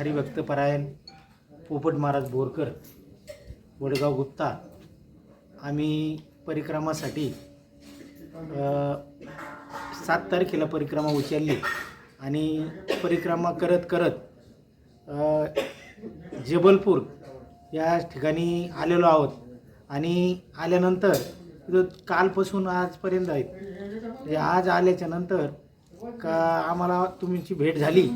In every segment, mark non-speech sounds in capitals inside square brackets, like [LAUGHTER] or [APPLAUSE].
हरिभक्तपरायण पोपट महाराज बोरकर वडगाव गुप्ता आम्ही परिक्रमासाठी सात तारखेला परिक्रमा उचलली आणि परिक्रमा करत करत जबलपूर या ठिकाणी आलेलो आहोत. आणि आल्यानंतर कालपासून आजपर्यंत आहेत. म्हणजे आज आल्याच्यानंतर का आम्हाला तुमची भेट झाली?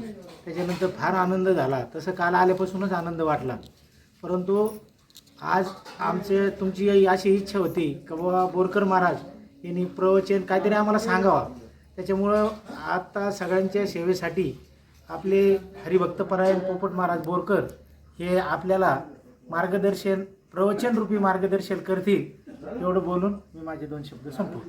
त्याच्यानंतर फार आनंद झाला. तसं काल आल्यापासूनच आनंद वाटला. परंतु आज आमचे तुमची अशी इच्छा होती का बाबा बोरकर महाराज यांनी प्रवचन काहीतरी आम्हाला सांगावा. त्याच्यामुळं आता सगळ्यांच्या सेवेसाठी आपले हरिभक्तपरायण पोपट महाराज बोरकर हे आपल्याला मार्गदर्शन प्रवचनरूपी मार्गदर्शन करतील एवढं बोलून मी माझे दोन शब्द संपवतो.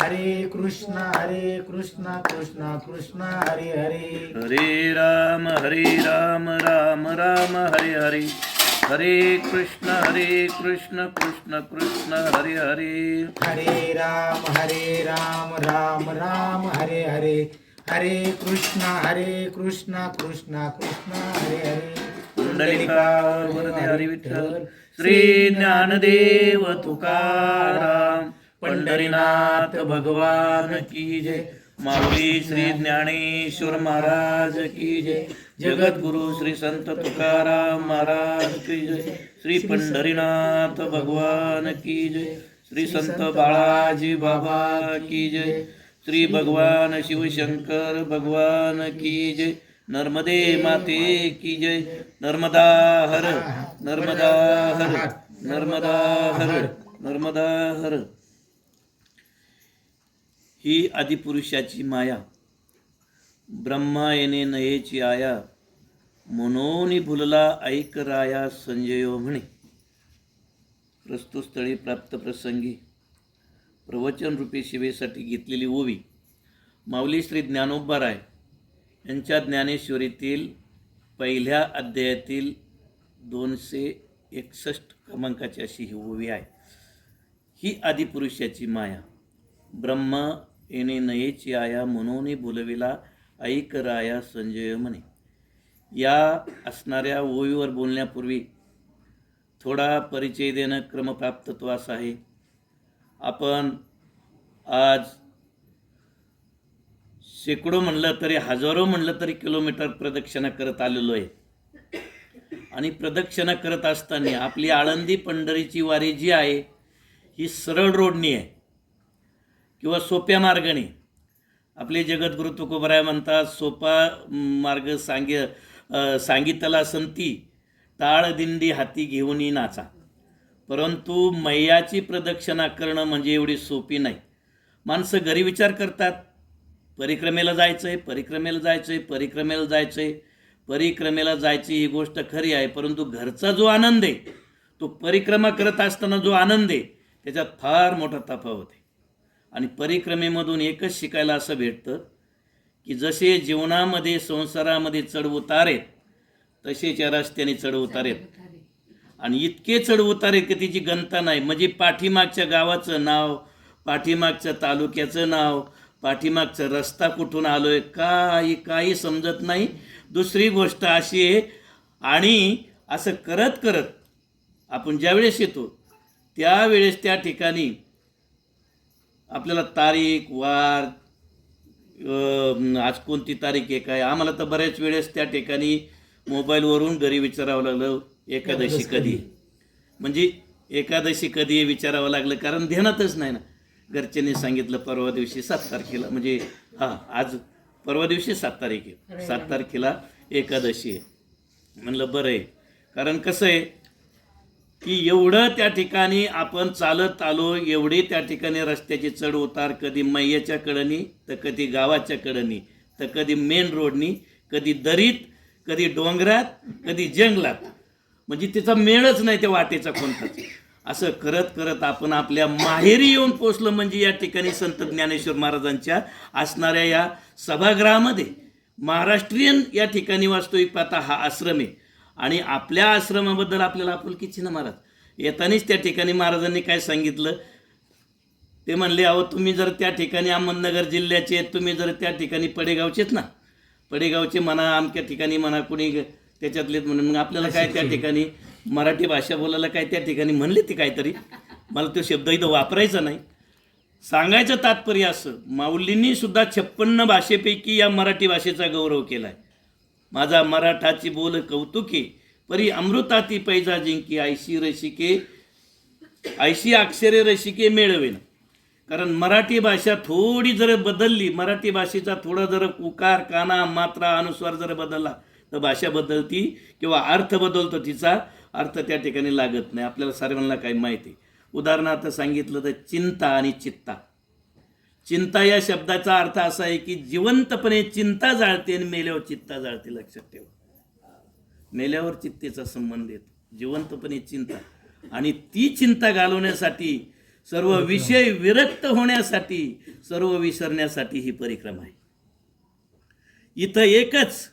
हरे कृष्ण हरे कृष्ण कृष्ण कृष्ण हरे हरे. हरे राम हरे राम राम राम हरे हरे. हरे कृष्ण हरे कृष्ण कृष्ण कृष्ण हरे हरे. हरे राम हरे राम राम राम हरे हरे. हरे कृष्ण हरे कृष्ण कृष्ण कृष्ण हरे हरे. वरदे हरी विठ्ठल श्री ज्ञानदेव तुकाराम. पंढरीनाथ भगवान की जय. माऊली श्री ज्ञानेश्वर महाराज की जय. जगद्गुरु श्री संत तुकाराम महाराज की जय. श्री पंढरीनाथ भगवान की जय. श्री संत बाळाजी बाबा की जय. श्री भगवान शिवशंकर भगवान की जय. नर्मदे माते की जय. नर्मदा हर नर्मदा हर नर्मदा हर नर्मदा हर. ही आदिपुरुषाची माया. ब्रह्मा येणे नयेची आया. मनोनी भुलला ऐक राया संजयो म्हणे. प्रस्तुतस्थळी प्राप्त प्रसंगी. प्रवचनरूपी सेवेसाठी घेतलेली ओवी. माऊली श्री ज्ञानोबाराय यांच्या ज्ञानेश्वरीतील पहिल्या अध्यायातील दोनशे एकसष्ट क्रमांकाची अशी ही ओवी आहे. ही आदिपुरुषाची माया. ब्रह्म येणे नयेची आया म्हणून बोलविला ऐक राया संजय म्हणे या असणाऱ्या ओवीवर बोलण्यापूर्वी थोडा परिचय देणं क्रमप्राप्तत्वास आहे. आपण आज शेकडो म्हणलं तरी हजारो म्हणलं तरी किलोमीटर प्रदक्षिणा करत आलेलो आहे. आणि प्रदक्षिणा करत असताना आपली आळंदी पंढरीची वारी जी आहे ही सरळ रोडनी आहे. किंवा सोप्या मार्गाने. आपले जगद्गुरु तुकोबराय म्हणतात सोपा मार्ग सांग सांगितला संती ताळदिंडी हाती घेऊनही नाचा. परंतु मैयाची प्रदक्षिणा करणं म्हणजे एवढी सोपी नाही. माणसं घरी विचार करतात परिक्रमेला जायचं आहे परिक्रमेला जायचं आहे परिक्रमेला जायचं आहे परिक्रमेला जायची ही गोष्ट खरी आहे परंतु घरचा जो आनंद आहे तो परिक्रमा करत असताना जो आनंद आहे त्याच्यात फार मोठा तफावत आहे. आणि परिक्रमेमधून एकच शिकायला असं भेटतं की जसे जीवनामध्ये संसारामध्ये चढउतार आहेत तसेच या रस्त्याने चढउतार आहेत. आणि इतके चढउतार आहेत की तिची गणता नाही. म्हणजे पाठीमागच्या गावाचं नाव पाठीमागच्या तालुक्याचं नाव पाठीमागचा रस्ता कुठून आलोय काही काही समजत नाही. दुसरी गोष्ट अशी आहे आणि असं करत करत आपण ज्यावेळेस येतो त्यावेळेस त्या ठिकाणी आपल्याला तारीख वार आज कोणती तारीख आहे काय? आम्हाला तर बऱ्याच वेळेस त्या ठिकाणी मोबाईलवरून घरी विचारावं लागलं एकादशी कधी? म्हणजे एकादशी कधी विचारावं लागलं कारण ध्यानातच नाही ना. घरच्यांनी सांगितलं परवा दिवशी सात तारखेला म्हणजे हां आज परवा दिवशी सात तारीख आहे. सात तारखेला एकादशी आहे. म्हणलं बरं आहे. कारण कसं आहे की एवढं त्या ठिकाणी आपण चालत आलो एवढी त्या ठिकाणी रस्त्याची चढ उतार कधी मैयाच्या कडनी तर कधी गावाच्या कडनी तर कधी मेन रोडनी कधी दरीत कधी डोंगरात कधी जंगलात. म्हणजे तिचा मेळच नाही त्या वाटेचा कोणताच असं करत करत आपण आपल्या माहेरी येऊन पोचलं म्हणजे या ठिकाणी संत ज्ञानेश्वर महाराजांच्या असणाऱ्या या सभागृहामध्ये. महाराष्ट्रीयन या ठिकाणी वास्तविक पाहता हा आश्रम आहे. आणि आपल्या आश्रमाबद्दल आपल्याला आपुलकीची ना महाराज. येतानीच त्या ठिकाणी महाराजांनी काय सांगितलं? ते म्हणले अहो तुम्ही जर त्या ठिकाणी अहमदनगर जिल्ह्याचे आहेत तुम्ही जर त्या ठिकाणी पडेगावचेत ना. पडेगावचे म्हणा आमच्या ठिकाणी म्हणा कुणी त्याच्यातलेच म्हणून. मग आपल्याला काय त्या ठिकाणी मराठी भाषा बोलायला काय त्या ठिकाणी म्हणले ते काहीतरी? मला तो शब्द इथं वापरायचा नाही. सांगायचं तात्पर्य असं माऊलींनी सुद्धा छप्पन्न भाषेपैकी या मराठी भाषेचा गौरव केला आहे माझा मराठाची बोल कौतुके परी अमृताती पैजा जिंकी आयशी रसिके आयशी अक्षरे रसिके मिळवेन. कारण मराठी भाषा थोडी जर बदलली मराठी भाषेचा थोडा जर उकार काना मात्रा अनुस्वार जर बदलला तर भाषा बदलती किंवा अर्थ बदलतो तिचा अर्थ त्या ठिकाणी लागत नाही. आपल्याला सर्वांना काही माहिती उदाहरणार्थ सांगितलं तर चिंता आणि चित्ता. चिंता या शब्दाचा अर्थ असा आहे की जिवंतपणे चिंता जाळते आणि मेल्यावर चित्ता जाळते लक्षात ठेवा. मेल्यावर चित्तेचा संबंध येतो. जिवंतपणे चिंता. आणि ती चिंता घालवण्यासाठी सर्व विषय विरक्त होण्यासाठी सर्व विसरण्यासाठी ही परिक्रमा आहे. इथं एकच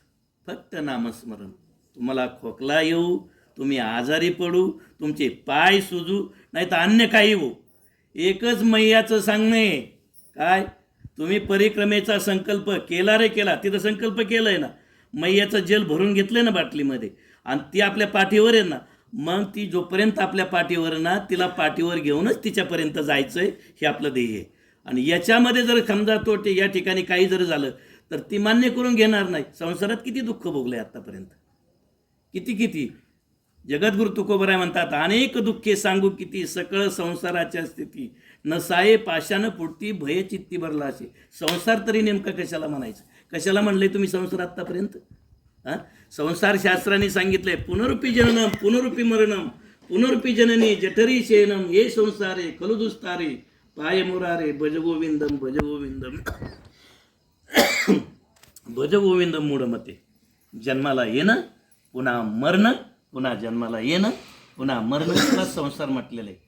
फक्त नामस्मरण. तुम्हाला खोकला येऊ तुम्ही आजारी पडू तुमचे पाय सुजू नाही तर अन्य काही हो एकच मैयाचं सांगणे काय? तुम्ही परिक्रमेचा संकल्प केला रे केला. तिथं संकल्प केलाय ना. मैयाचं जल भरून घेतलंय ना बाटलीमध्ये. आणि ती आपल्या पाठीवर आहे ना. मग ती जोपर्यंत आपल्या पाठीवर ना तिला पाठीवर घेऊनच तिच्यापर्यंत जायचंय हे आपलं ध्येय आहे. आणि याच्यामध्ये जर समजा तो ते या ठिकाणी काही जर झालं तर ती मान्य करून घेणार नाही. संसारात किती दुःख भोगलंय आत्तापर्यंत किती किती? जगद्गुरु तुकोबराय म्हणतात अनेक दुःखे सांगू किती सकळ संसाराच्या स्थिती. नसाये पाशानं पुटती भय चित्ती भरला असे. संसार तरी नेमका कशाला म्हणायचं? कशाला म्हणले तुम्ही संसार आत्तापर्यंत? हां? संसार शास्त्राने सांगितलंय पुनरुपी जननम पुनरुपी मरणम पुनरुपी जननी जठरी शयनम ये संसारे कलुदुस्तारे पाय मुरारे भज गोविंदम भज गोविंदम [COUGHS] भज गोविंदम मूढमते. जन्माला येणं पुन्हा मरणं पुन्हा जन्माला येणं पुन्हा मरणं संसार म्हटलेलं आहे.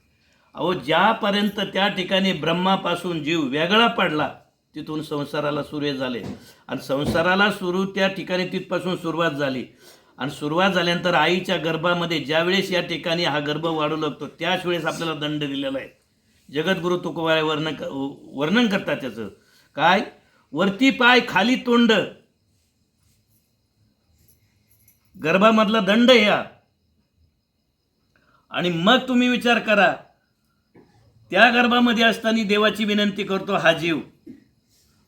अहो ज्यापर्यंत त्या ठिकाणी ब्रह्मापासून जीव वेगळा पडला तिथून संसाराला सुरू झाले. आणि संसाराला सुरू त्या ठिकाणी तिथपासून सुरुवात झाली. आणि सुरुवात झाल्यानंतर आईच्या गर्भामध्ये ज्यावेळेस या ठिकाणी हा गर्भ वाढू लागतो त्याच वेळेस आपल्याला दंड दिलेला आहे. जगद्गुरु तुकोबाय वर्णन वर्णन करतात त्याचं. काय? वरती पाय खाली तोंड. गर्भामधला दंड या. आणि मग तुम्ही विचार करा त्या गर्भामध्ये असताना देवाची विनंती करतो हा जीव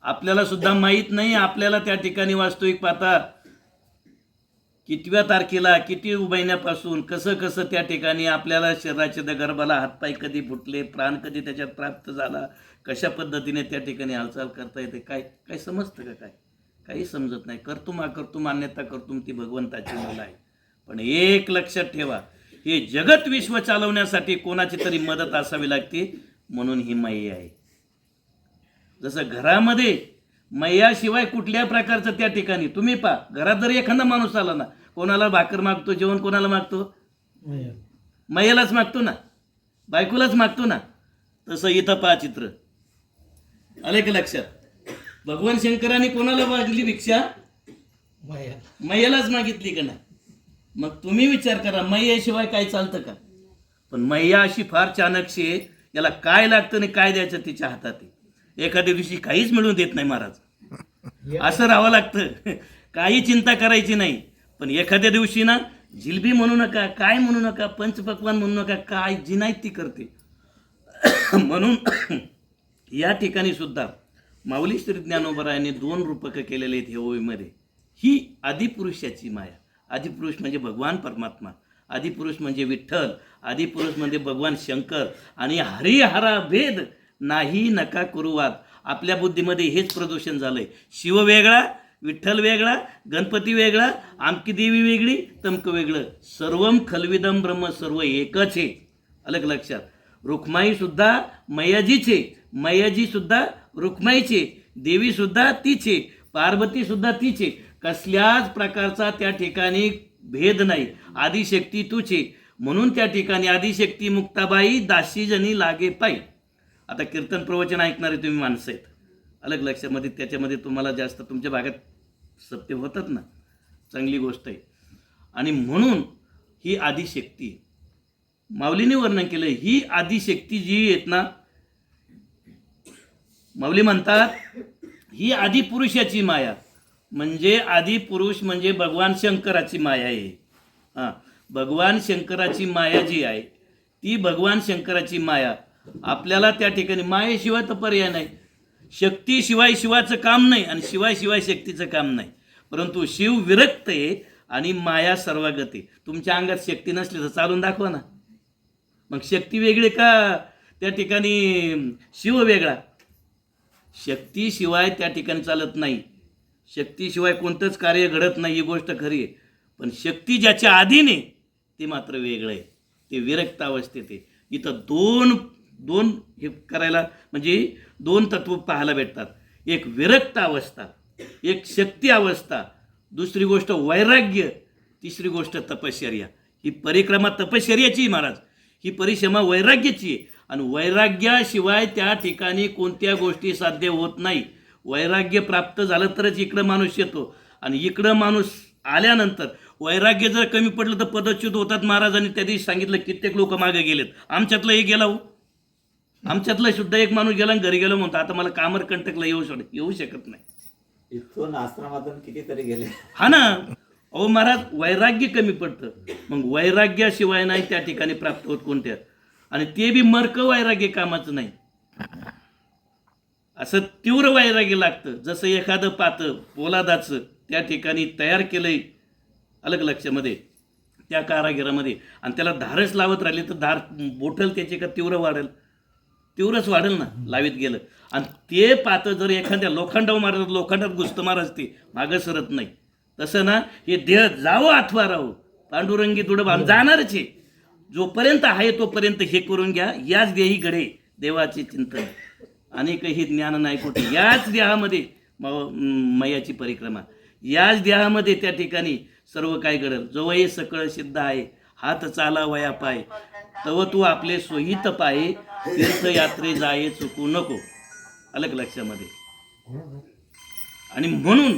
आपल्याला सुद्धा माहीत नाही आपल्याला त्या ठिकाणी वास्तविक पाहता कितव्या तारखेला किती महिन्यापासून कसं कसं त्या ठिकाणी आपल्याला शरीराच्या त्या गर्भाला हातपाय कधी फुटले प्राण कधी त्याच्यात प्राप्त झाला कशा पद्धतीने त्या ठिकाणी हालचाल करता येते काय काय समजतं का काय? काही समजत नाही. करतुम अकर्तुम मान्यता करतुम ती भगवंताची मुलं आहे पण एक लक्षात ठेवा हे जगत विश्व चालवण्यासाठी कोणाची तरी मदत असावी लागते? म्हणून ही माई आहे. जसं घरामध्ये मैयाशिवाय कुठल्या प्रकारचं त्या ठिकाणी? तुम्ही पा घरात जर एखादा माणूस आला ना कोणाला भाकर मागतो जेवण कोणाला मागतो? मैयालाच मागतो ना बायकोलाच मागतो ना. तसं इथं पहा चित्र. आले का लक्षात? भगवान शंकराने कोणाला मागली भिक्षा? मैयालाच मागितली का नाही? मग तुम्ही विचार करा मैयाशिवाय काय चालतं का? पण मैया अशी फार चाणक्षी आहे याला काय लागतं आणि काय द्यायचं तिच्या हातात आहे एखाद्या दिवशी काहीच मिळून देत नाही महाराज. असं राहावं लागतं. काही चिंता करायची नाही. पण एखाद्या दिवशी ना जिलबी म्हणू नका काय म्हणू नका पंचपक्वान म्हणू नका काय जी नाही ती करते. [COUGHS] म्हणून [COUGHS] या ठिकाणी सुद्धा माऊली श्री ज्ञानोबरायाने दोन रूपकं केलेले आहेत हे ओवीमध्ये. ही आदिपुरुषाची माया. आदिपुरुष म्हणजे भगवान परमात्मा आदिपुरुष म्हणजे विठ्ठल आदिपुरुष म्हणजे भगवान शंकर आणि हरिहरा भेद नाही नका कुरुवात आपल्या बुद्धीमध्ये हेच प्रदूषण झालं आहे शिव वेगळा विठ्ठल वेगळा गणपती वेगळा आमकी देवी वेगळी तमक वेगळं. सर्वम खलविदम ब्रह्म सर्व एकच आहे अलग लक्षात. रुक्माईसुद्धा मयाजीचे मयाजीसुद्धा रुक्माईचे देवीसुद्धा तीचे पार्वतीसुद्धा तीचे कसल्याच प्रकारचा त्या ठिकाणी भेद नाही. आदिशक्ती तुझी म्हणून त्या ठिकाणी आदिशक्ती मुक्ताबाई दाशीजनी लागे पाई आता कीर्तन प्रवचन ऐकणारे तुम्ही माणसं आहेत. अलग लक्षामध्ये त्याच्यामध्ये तुम्हाला जास्त तुमच्या भागात सत्य होतात ना. चांगली गोष्ट आहे. आणि म्हणून ही आदिशक्ती. माऊलीने वर्णन केलं ही आदिशक्ती जी आहेत ना माऊली म्हणतात ही आदिपुरुषाची माया. म्हणजे आदिपुरुष म्हणजे भगवान शंकराची माया आहे. हां भगवान शंकराची माया जी आहे ती भगवान शंकराची माया. आपल्याला त्या ठिकाणी मायेशिवाय तर पर्याय नाही. शक्तीशिवाय शिवाचं काम नाही आणि शिवाय शिवाय शक्तीचं काम नाही. परंतु शिव विरक्त आहे आणि माया सर्वागत. आहे तुमच्या अंगात शक्ती नसली तर चालून दाखवा ना. मग शक्ती वेगळी का? त्या ठिकाणी शिव वेगळा. शक्तीशिवाय त्या ठिकाणी चालत नाही. शक्तीशिवाय कोणतंच कार्य घडत नाही ही गोष्ट खरी आहे. पण शक्ती ज्याच्या अधीने ते मात्र वेगळं आहे. ते विरक्त अवस्थेत आहे. इथं दोन दोन हे करायला म्हणजे दोन तत्व पाहायला भेटतात. एक विरक्त अवस्था एक शक्ती अवस्था दुसरी गोष्ट वैराग्य तिसरी गोष्ट तपश्चर्या. ही परिक्रमा तपश्चर्याची महाराज. ही परिश्रमा वैराग्याची आहे आणि वैराग्याशिवाय त्या ठिकाणी कोणत्या गोष्टी साध्य होत नाही. वैराग्य प्राप्त झालं तरच इकडं माणूस येतो. आणि इकडं माणूस आल्यानंतर वैराग्य जर कमी पडलं तर पदच्युत होतात महाराजांनी. त्या दिवशी सांगितलं कित्येक लोक मागे गेलेत. आमच्यातलं एक गेला हो. आमच्यातला सुद्धा एक माणूस गेला आणि घरी गेलो म्हणतो आता मला कामर कंटकला येऊ शक येऊ शकत नाही. इथून आश्रमातून कितीतरी गेले. हा ना. अहो महाराज वैराग्य कमी पडतं. मग वैराग्याशिवाय नाही त्या ठिकाणी प्राप्त होत कोणत्या. आणि ते बी मर्क वैराग्य कामाचं नाही. असं तीव्र वैराग्य लागतं. जसं एखादं पातं पोलादाचं त्या ठिकाणी तयार केलं आहे अलग लक्षामध्ये त्या कारागिरामध्ये. आणि त्याला धारच लावत राहिली तर धार बोटल त्याची का तीव्र वाढेल? तीव्रच वाढेल ना लावीत गेलं. आणि ते पातं जर एखाद्या लोखंडावर मारत लोखंडात घुसतं महाराज ते. मागं सरत नाही. तसं ना हे देह जावं अथवा राहो पांडुरंगी तुडं बांध जाणारच आहे. जोपर्यंत आहे तोपर्यंत हे करून घ्या. याच देही गडे देवाचे चिंतन. अनेकही ज्ञान नाही कुठे. याच देहामध्ये मैयाची मयाची परिक्रमा. याच देहामध्ये त्या ठिकाणी सर्व काय घडल? जवळ सकळ सिद्ध आहे. हात चाला वया पाय. तव तू आपले सोहित पाय. तीर्थयात्रे जाये चुकू नको. अलग लक्षामध्ये. आणि म्हणून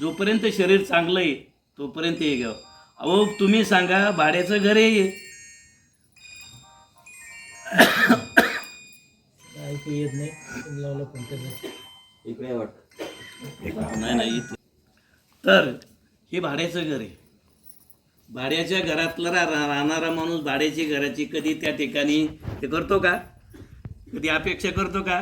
जोपर्यंत शरीर चांगलं आहे तोपर्यंत हे घ्यावं. अहो तुम्ही सांगा भाड्याचं घर आहे ऐकू येत नाही. तुम्ही लावलं पण त्याचं इकडे वाटत नाही तर हे भाड्याचं घर आहे. भाड्याच्या घरातला राहणारा माणूस भाड्याची घराची कधी त्या ठिकाणी हे करतो का? कधी अपेक्षा करतो का?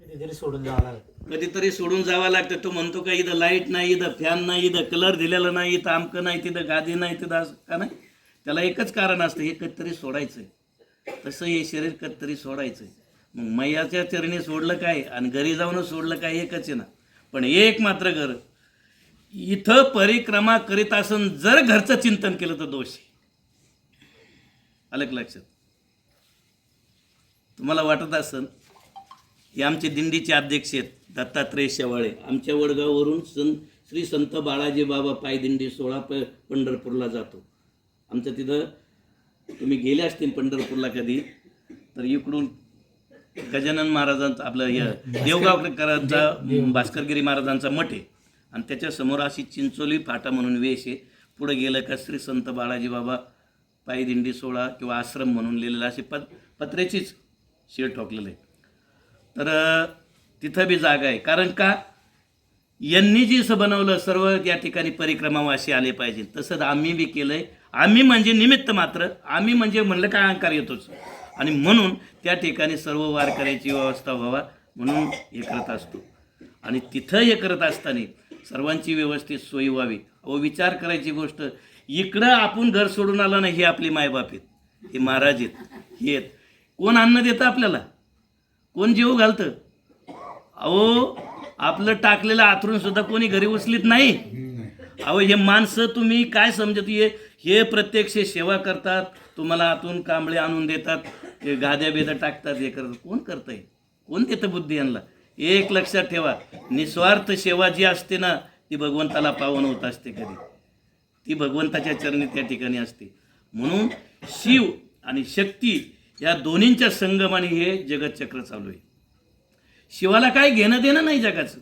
कधीतरी सोडून जावं लागतं कधीतरी सोडून जावं लागतं. तो म्हणतो का इथं लाइट नाही इथं फॅन नाही इथं कलर दिलेला नाही इथं आमकं नाही तिथं गादी नाही तिथं असं का नाही? त्याला एकच कारण असतं हे कधीतरी सोडायचं तसं हे शरीर कधीतरी सोडायचं मग मैयाच्या चरणी सोडलं काय आणि घरी जाऊनच सोडलं काय एकच आहे ना? पण एक मात्र घर. इथं परिक्रमा करीत असून जर घरचं चिंतन केलं तर दोष आहे. अलग लक्षात. तुम्हाला वाटत असेल हे आमचे दिंडीचे अध्यक्ष आहेत दत्तात्रय शेवाळे. आमच्या वडगाववरून सन श्री संत बाळाजी बाबा पायदिंडी सोळा प पंढरपूरला जातो. आमचं तिथं तुम्ही गेले असतील पंढरपूरला कधी तर इकडून गजानन महाराजांचा आपलं हे देवगावकरांचा भास्करगिरी महाराजांचा मठ आहे. आणि त्याच्यासमोर अशी चिंचोली फाटा म्हणून वेश आहे. पुढे गेलं का श्री संत बाळाजी बाबा पायदिंडी सोळा किंवा आश्रम म्हणून लिहिलेलं असे पत पत्र्याचीच शेड ठोकलेलं आहे. तर तिथं बी जागा आहे. कारण का? यांनी जी असं बनवलं सर्व या ठिकाणी परिक्रमावासी आले पाहिजे. तसंच आम्ही बी केलंय. आम्ही म्हणजे निमित्त मात्र आम्ही म्हणजे म्हणलं काय अहंकार येतोच. आणि म्हणून त्या ठिकाणी सर्व वारकऱ्याची व्यवस्था व्हावा म्हणून हे करत असतो. आणि तिथं हे करत असताना सर्वांची व्यवस्थित सोयी व्हावी. अहो विचार करायची गोष्ट इकडं आपण घर सोडून आलं नाही हे आपली मायबाप आहेत. हे महाराज आहेत. हे आहेत. कोण अन्न देतं आपल्याला? कोण जीव घालतं? अहो आपलं टाकलेलं आथरून सुद्धा कोणी घरी उचलीत नाही. अहो हे माणसं तुम्ही काय समजत हे? हे प्रत्यक्ष सेवा करतात. तुम्हाला आतून कांबळे आणून देतात. हे गाद्या बेद्या टाकतात हे करतात. कोण करतंय? कोण देतं बुद्धी यांना? एक लक्षात ठेवा निस्वार्थ सेवा जी असते ना ती भगवंताला पावन होत असते कधी. ती भगवंताच्या चरणी त्या ठिकाणी असते. म्हणून शिव आणि शक्ती या दोन्हींच्या संगमाने हे जगतचक्र चालू आहे. शिवाला काय घेणं देणं नाही जगाचं.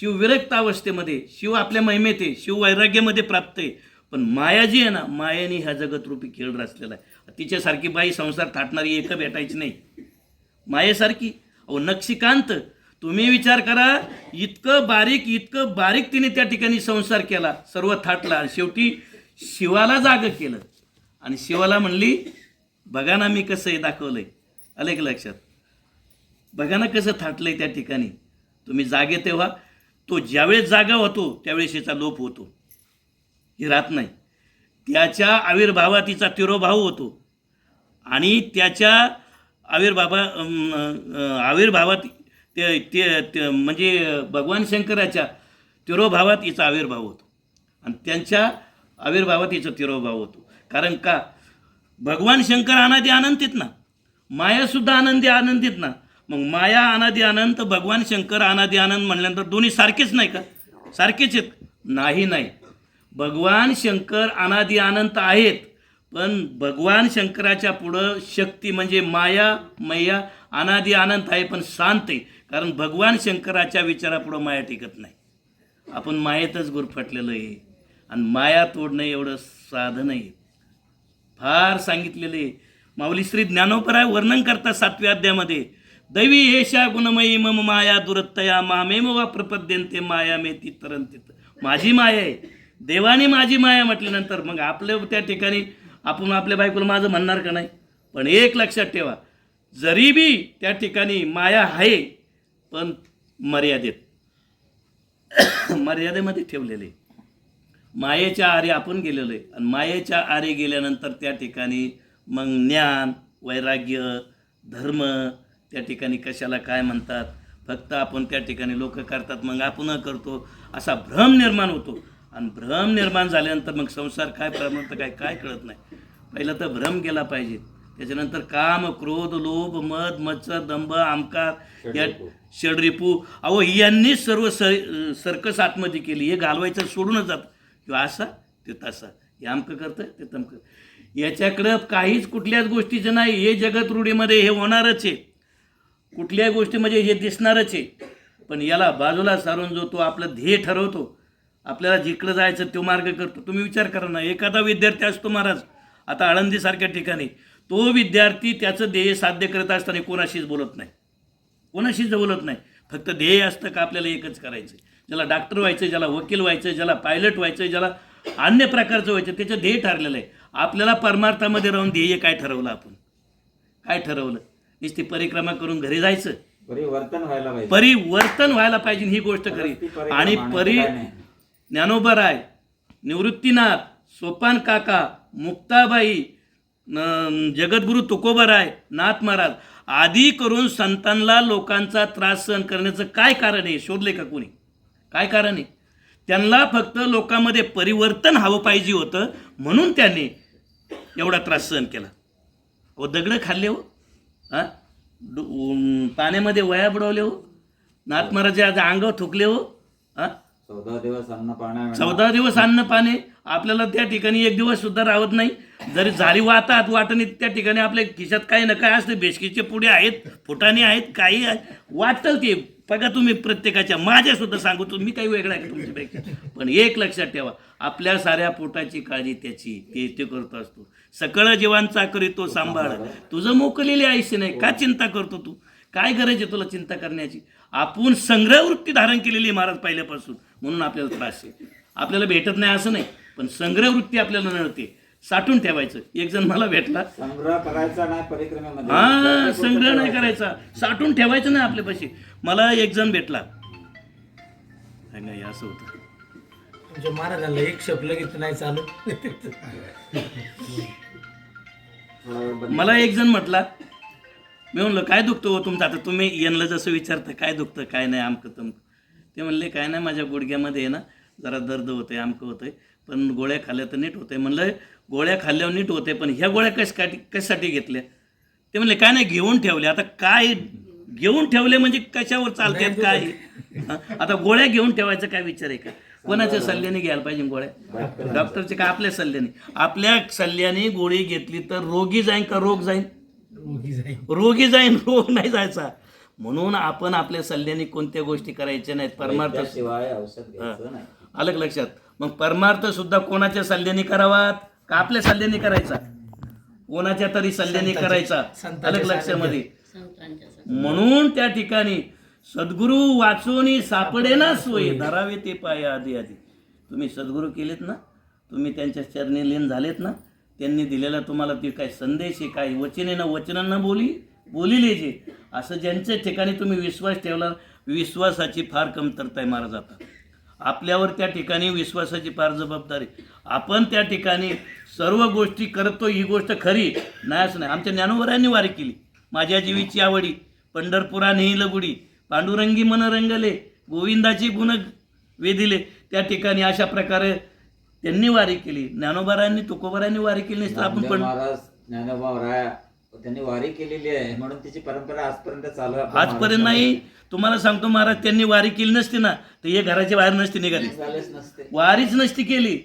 शिव विरक्त अवस्थेमध्ये शिव आपल्या महिमेत आहे शिव वैराग्यामध्ये प्राप्त आहे. पण माया जी आहे ना मायाने ह्या जगतरूपी खेळ रचलेला आहे. तिच्यासारखी बाई संसार थाटणारी एक भेटायची नाही. मायेसारखी. अहो नक्षीकांत तुम्ही विचार करा इतकं बारीक इतकं बारीक तिने त्या ठिकाणी संसार केला सर्व थाटला. आणि शेवटी शिवाला जाग केलं. आणि शिवाला म्हणली बघा ना मी कसं आहे दाखवलंय. आलं की लक्षात? बघा ना कसं थाटलंय त्या ठिकाणी. तुम्ही जागे तेव्हा. तो ज्यावेळेस जागा होतो त्यावेळेस याचा लोप होतो. ही राहत नाही. त्याच्या आविर्भावात तिचा तिरोभाव होतो. आणि त्याच्या आविर्भावा आविर्भावात ते ते म्हणजे भगवान शंकराच्या तिरोभावात हिचा आविर्भाव होतो. आणि त्यांच्या आविर्भावात हिचा तिरोभाव होतो. कारण का? भगवान शंकर अनादी आनंदित ना. मायासुद्धा आनंदी आनंदित ना. मग माया अनादी आनंद भगवान शंकर अनादी आनंद म्हणल्यानंतर दोन्ही सारखेच नाही का? सारखेच आहेत. नाही नाही. भगवान शंकर अनादी अनंत आहेत पण भगवान शंकराच्या पुढं शक्ती म्हणजे माया मैया अनादी अनंत आहे पण शांत आहे. कारण भगवान शंकराच्या विचारापुढं माया टिकत नाही. आपण मायेतच गुरफटलेलं आहे. आणि माया तोडणं एवढं साधन आहे. फार सांगितलेलं आहे. माऊली श्री ज्ञानोपराय वर्णन करतात सातव्या अध्यामध्ये दैवी येशा गुणमयी मम माया दुरत्तया मामेम वा प्रपद्यंते माया मे ती तरंतित. माझी माया आहे. देवाने माझी माया म्हटल्यानंतर मग आपलं त्या ठिकाणी आपण आपल्या बायकोला माझं म्हणणार का नाही? पण एक लक्षात ठेवा जरी बी त्या ठिकाणी माया आहे पण मर्यादेत. [COUGHS] मर्यादेमध्ये ठेवलेले. मायेच्या आरे आपण गेलेलो आहे. आणि मायेच्या आरे गेल्यानंतर त्या ठिकाणी मग ज्ञान वैराग्य धर्म त्या ठिकाणी कशाला काय म्हणतात? फक्त आपण त्या ठिकाणी लोक करतात मग आपण करतो. असा भ्रम निर्माण होतो. आणि भ्रम निर्माण झाल्यानंतर मग संसार काय प्रारंभ काय काय कळत नाही. पहिलं तर भ्रम गेला पाहिजे. त्याच्यानंतर काम क्रोध लोभ मद मत्सर दंभ आमकार या षडरिपू अहो यांनी सर्व सर सर्कस आतमध्ये केली. हे घालवायचं सोडूनच जात. किंवा असा ते तसा. हे आमकं करतं ते तमकं. याच्याकडं काहीच कुठल्याच गोष्टीचं नाही. हे जगत रूढीमध्ये हे होणारच आहे. कुठल्याही गोष्टी म्हणजे हे दिसणारच आहे. पण याला बाजूला सारून जो तो आपलं ध्येय ठरवतो आपल्याला जिकडं जायचं तो मार्ग करतो. तुम्ही विचार करा ना एखादा विद्यार्थी असतो महाराज आता आळंदीसारख्या ठिकाणी तो विद्यार्थी त्याचं ध्येय साध्य करत असताना कोणाशीच बोलत नाही. कोणाशीच बोलत नाही. फक्त ध्येय असतं का आपल्याला एकच करायचं? ज्याला डॉक्टर व्हायचं ज्याला वकील व्हायचं ज्याला पायलट व्हायचं ज्याला अन्य प्रकारचं व्हायचं त्याचं ध्येय ठरलेलं आहे. आपल्याला परमार्थामध्ये राहून ध्येय काय ठरवलं आपण? काय ठरवलं? नुसती परिक्रमा करून घरी जायचं? परिवर्तन व्हायला पाहिजे. परिवर्तन व्हायला पाहिजे ही गोष्ट खरी. आणि परी. ज्ञानोबराय निवृत्तीनाथ सोपान काका मुक्ताबाई जगद्गुरू तुकोबराय नाथ महाराज आदी करून संतांना लोकांचा त्रास सहन करण्याचं काय कारण आहे? शोधले का कोणी? काय कारण आहे? त्यांना फक्त लोकांमध्ये परिवर्तन हवं पाहिजे होतं म्हणून त्यांनी एवढा त्रास सहन केला. हो दगडं खाल्ले हो. हां? डु- पाण्यामध्ये वया बुडवले हो. नाथ महाराज आज अंगावर थुकले हो. हां? चौदा दिवस अन्न पाण्या चौदा दिवस अन्न पाणी आपल्याला त्या ठिकाणी एक दिवस सुद्धा राहत नाही. जरी झाली वाहतात वाटणी त्या ठिकाणी आपल्या खिशात काही ना काय असते. बेसकीचे पुढे आहेत फुटाणे आहेत काही वाटतं ते. बघा तुम्ही प्रत्येकाच्या माझ्या सुद्धा सांगू तुम्ही मी काही वेगळा आहे तुमच्यापेक्षा? पण एक लक्षात ठेवा आपल्या साऱ्या पोटाची काळजी त्याची ते ते करत असतो. सकळ जीवांचा करीतो सांभाळ. तुझं मोकलेले आयुष्य नाही. का चिंता करतो तू? काय गरज आहे तुला चिंता करण्याची? आपण संग्रहवृत्ती धारण केलेली महाराज पहिल्यापासून. म्हणून आपल्याला त्रास आहे. आपल्याला भेटत नाही असं नाही पण संग्रहवृत्ती आपल्याला मिळते साठून ठेवायचं. एक जण मला भेटला. संग्रह करायचा नाही परिक्रमेमध्ये. हा संग्रह नाही करायचा. साठून ठेवायचं नाही आपल्यापाशी. मला एक जण भेटला. सांगा हे असं होतं. तुमच्या महाराजांना एक शब्द लगेच नाही चालू. मला एक जण म्हटला मी म्हणलं काय दुखतं हो तुमचं? आता तुम्ही यांना जसं विचारता काय दुखतं काय नाही आमकं तमकं. ते म्हणले काय नाही माझ्या गुडघ्यामध्ये आहे ना जरा दर्द होतंय आमकं होतंय पण गोळ्या खाल्ल्या तर नीट होतंय. म्हणलं गोळ्या खाल्ल्यावर नीट होते पण ह्या गोळ्या कशासाठी कशासाठी घेतल्या? ते म्हणले काय नाही घेऊन ठेवले आता काय घेऊन ठेवले म्हणजे कशावर चालतात काय? आता गोळ्या घेऊन ठेवायचा काय विचार आहे का? कोणाच्या सल्ल्याने घ्यायला पाहिजे गोळ्या? डॉक्टरचे का आपल्या सल्ल्याने? आपल्या सल्ल्याने गोळी घेतली तर रोगी जाईन का रोग जाईन? रोगी जाईन. रोग नाही जायचा. म्हणून आपण आपल्या सल्ल्याने कोणत्या गोष्टी करायच्या नाहीत? परमार्थ वैद्याशिवाय औषध घ्यायचं नाही. अलग लक्षात? मग परमार्थ सुद्धा कोणाच्या सल्ल्याने करावात? का आपल्या सल्ल्याने करायचा? कोणाच्या तरी सल्ल्याने करायचा? अलग लक्षामध्ये? म्हणून त्या ठिकाणी सद्गुरू वाचून सापडे ना सोय. धरावे ते पाय आधी आधी. तुम्ही सद्गुरू केलेत ना? तुम्ही त्यांच्या चरणी लीन झालेत ना? त्यांनी दिलेला तुम्हाला ती काय संदेश आहे काय वचने ना वचनांना बोली बोलिले जे. असं ज्यांच्या ठिकाणी तुम्ही विश्वास ठेवला विश्वासाची फार कमतरता आहे महाराज आता आपल्यावर त्या ठिकाणी विश्वासाची फार जबाबदारी. आपण त्या ठिकाणी सर्व गोष्टी करतो ही गोष्ट खरी. नाही असं नाही. आमच्या ज्ञानोवरांनी वारी केली. माझ्या जीवीची आवडी पंढरपुरा नेही लगुडी पांडुरंगी मन रंगले गोविंदाची गुण वेदिले त्या ठिकाणी अशा प्रकारे त्यांनी वारी केली. ज्ञानोबारांनी तुकोबारांनी वारी केली नसतं आपण पण महाराज ज्ञानोबा राया त्यांनी वारी केलेली आहे. म्हणून तिची परंपरा आजपर्यंत चालू आहे. आपल्या आजपर्यंत नाही. तुम्हाला सांगतो महाराज त्यांनी वारी केली नसती ना तर हे घराच्या बाहेर नसते निघाली. महाराष्ट्रात झालेच नसते. वारीच नसती केली.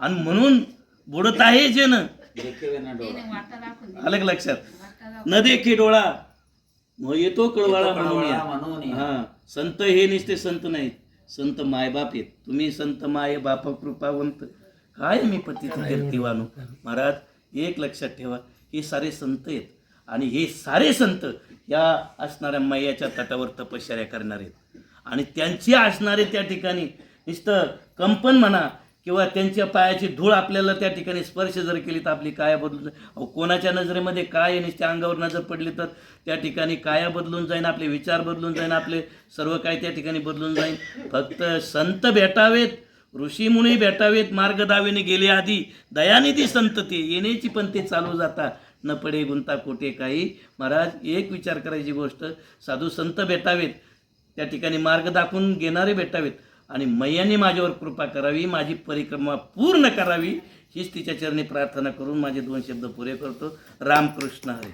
आणि म्हणून बुडत आहे जे न. डोळा. अलग लक्षात? न देखी डोळा मग येतो कळवाळा म्हणून कळवाळा या. म्हणून या. हा संत हे निसते संत नाहीत. संत मायबाप आहेत. तुम्ही संत माय बाप कृपावंत. काय मी पतित कीर्तिवानो महाराज एक लक्षात ठेवा हे सारे संत आहेत. आणि हे सारे संत या असणाऱ्या मैयाच्या तटावर तपश्चर्या करणार आहेत. आणि त्यांची असणारे त्या ठिकाणी नुसतं कंपन म्हणा किंवा त्यांच्या पायाची धूळ आपल्याला त्या ठिकाणी स्पर्श जर केली तर आपली काया बदलून जाईल. कोणाच्या नजरेमध्ये काय आणि त्या अंगावर नजर पडली तर त्या ठिकाणी काया बदलून जाईन आपले विचार बदलून जाईन आपले सर्व काय त्या ठिकाणी बदलून जाईन. फक्त संत भेटावेत ऋषीमुनी भेटावेत मार्ग दावेने गेले आधी. दयानिधी संत ते येण्याची पण ते चालू जाता. न पडे गुंता कोठे काही. महाराज एक विचार करायची गोष्ट साधू संत भेटावेत त्या ठिकाणी मार्ग दाखवून घेणारे भेटावेत. आणि मैयाने माझ्यावर कृपा करावी माझी परिक्रमा पूर्ण करावी हीच तिच्या चरणी प्रार्थना करून माझे दोन शब्द पुरे करतो. रामकृष्ण हरे.